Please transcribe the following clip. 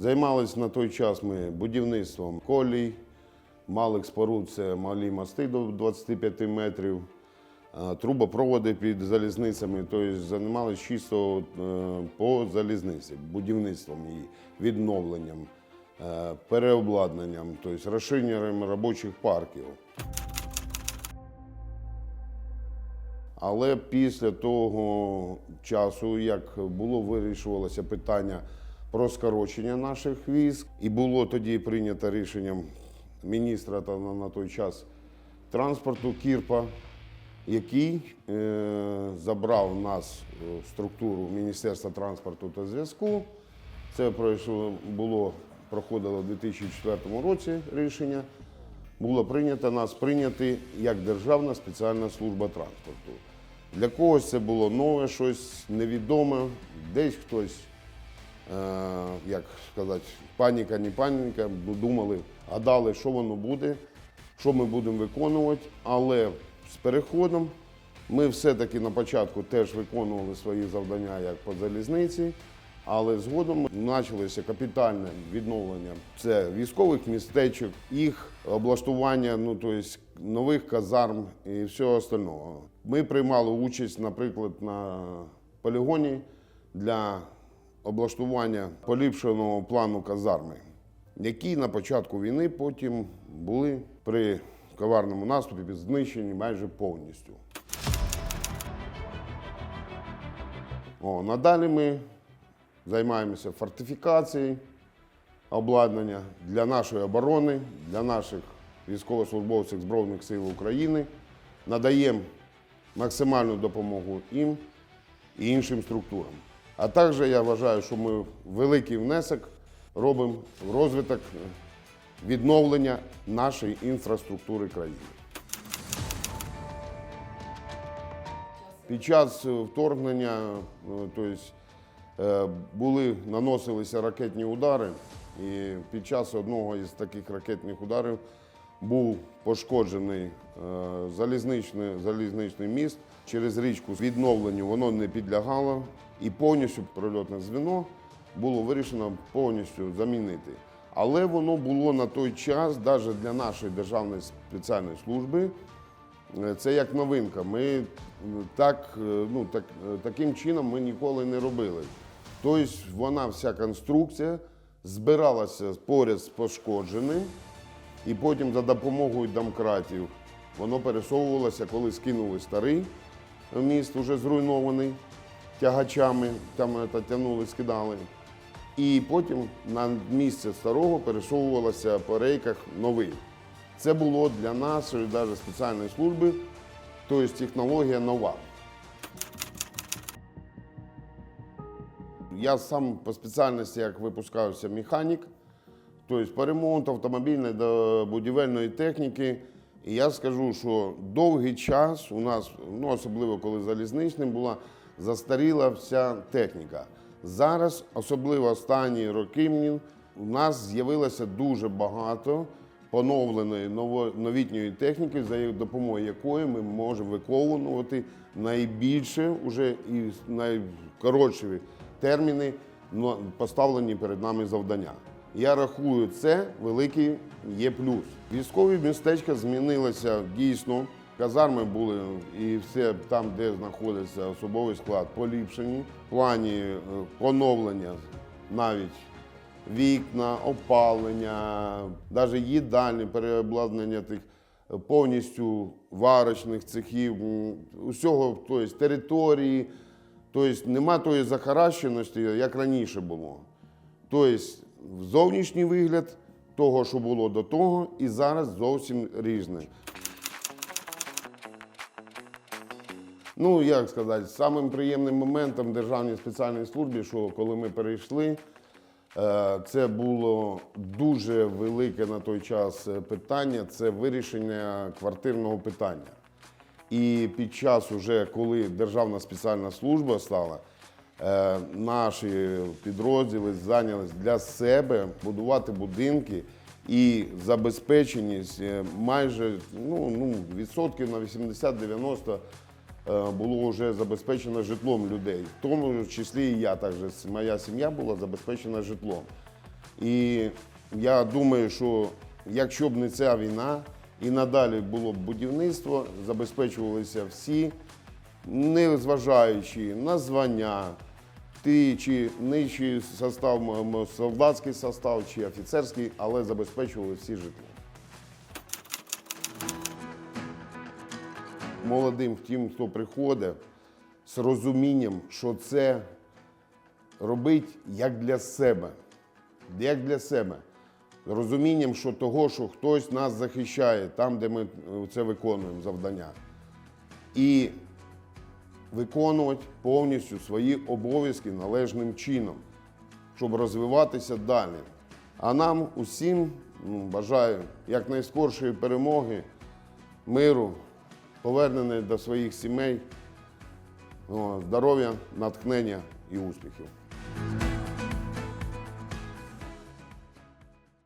Займалися на той час ми будівництвом колій, малих споруд це малі мости до 25 метрів, трубопроводи під залізницями. Тобто займалися чисто е, по залізниці, будівництвом її, відновленням, е, переобладнанням, тобто розширенням робочих парків. Але після того часу, як було вирішувалося питання про скорочення наших військ, і було тоді прийнято рішенням міністра та на, той час транспорту Кірпа, який е, забрав нас в структуру Міністерства транспорту та зв'язку. Це пройшло, було, проходило у 2004 році рішення. Було прийнято нас прийняти як Державна спеціальна служба транспорту. Для когось це було нове, щось невідоме, десь хтось, е, як сказати, паніка, не паніка, думали, гадали, що воно буде, що ми будемо виконувати. Але з переходом ми все-таки на початку теж виконували свої завдання як по залізниці. Але згодом почалося капітальне відновлення це військових містечок, їх облаштування, ну тобто нових казарм і всього остального. Ми приймали участь, наприклад, на полігоні для облаштування поліпшеного плану казарми, які на початку війни потім були при коварному наступі знищені майже повністю. О, надалі ми займаємося фортифікацією обладнання для нашої оборони, для наших військовослужбовців Збройних сил України. Надаємо максимальну допомогу їм і іншим структурам. А також я вважаю, що ми великий внесок робимо в розвиток відновлення нашої інфраструктури країни. Під час вторгнення е, тобто, е, були, наносилися ракетні удари, і під час одного із таких ракетних ударів був пошкоджений е, залізничний, залізничний міст через річку. Відновленню воно не підлягало, і повністю прильотне звіно було вирішено повністю замінити. Але воно було на той час, навіть для нашої державної спеціальної служби, Е, Це як новинка. Ми так, е, ну, так, таким чином ми ніколи не робили. Тобто вона вся конструкція збиралася поряд з пошкодженим, і потім за допомогою домкратів воно пересовувалося, коли скинули старий міст, вже зруйнований тягачами, там це, тягнули, скидали. І потім на місце старого пересовувалося по рейках новий. Це було для нашої навіть спеціальної служби, тобто технологія нова. Я сам по спеціальності як випускався механік, тобто по ремонту автомобільної та будівельної техніки. І я скажу, що довгий час у нас, ну особливо коли залізничним, була застаріла вся техніка. Зараз, особливо останні роки, у нас з'явилося дуже багато поновленої новітньої техніки, за допомогою якої ми можемо виконувати найбільше уже і найкоротші терміни поставлені перед нами завдання. Я рахую, це великий є плюс. Військові містечка змінилися дійсно. Казарми були і все там, де знаходиться особовий склад, поліпшені в плані е, поновлення навіть вікна, опалення, навіть їдальні, переобладнання тих е, повністю варочних цехів, усього, тобто території. Тобто нема тої захаращеності, як раніше було. Тобто зовнішній вигляд того, що було до того, і зараз зовсім різне. Ну, як сказати, самим приємним моментом державній спеціальній службі, що коли ми перейшли, е, це було дуже велике на той час е, питання це вирішення квартирного питання. І під час, уже, коли Державна спеціальна служба стала, наші підрозділи зайнялись для себе будувати будинки і забезпеченість е, майже ну, ну, відсотків на 80-90 е, було вже забезпечено житлом людей. В тому числі і я також, моя сім'я була забезпечена житлом. І я думаю, що якщо б не ця війна, і надалі було б будівництво, забезпечувалися всі, не зважаючи на звання, ти чи нижчий состав, солдатський состав, чи офіцерський, але забезпечували всі житло. Молодим тим, хто приходить з розумінням, що це робить як для себе, як для себе. З розумінням, що того, що хтось нас захищає там, де ми е, це виконуємо завдання. І виконувати повністю свої обов'язки належним чином, щоб розвиватися далі. А нам усім ну, бажаю якнайскоршої перемоги, миру, повернення до своїх сімей, здоров'я, натхнення і успіхів.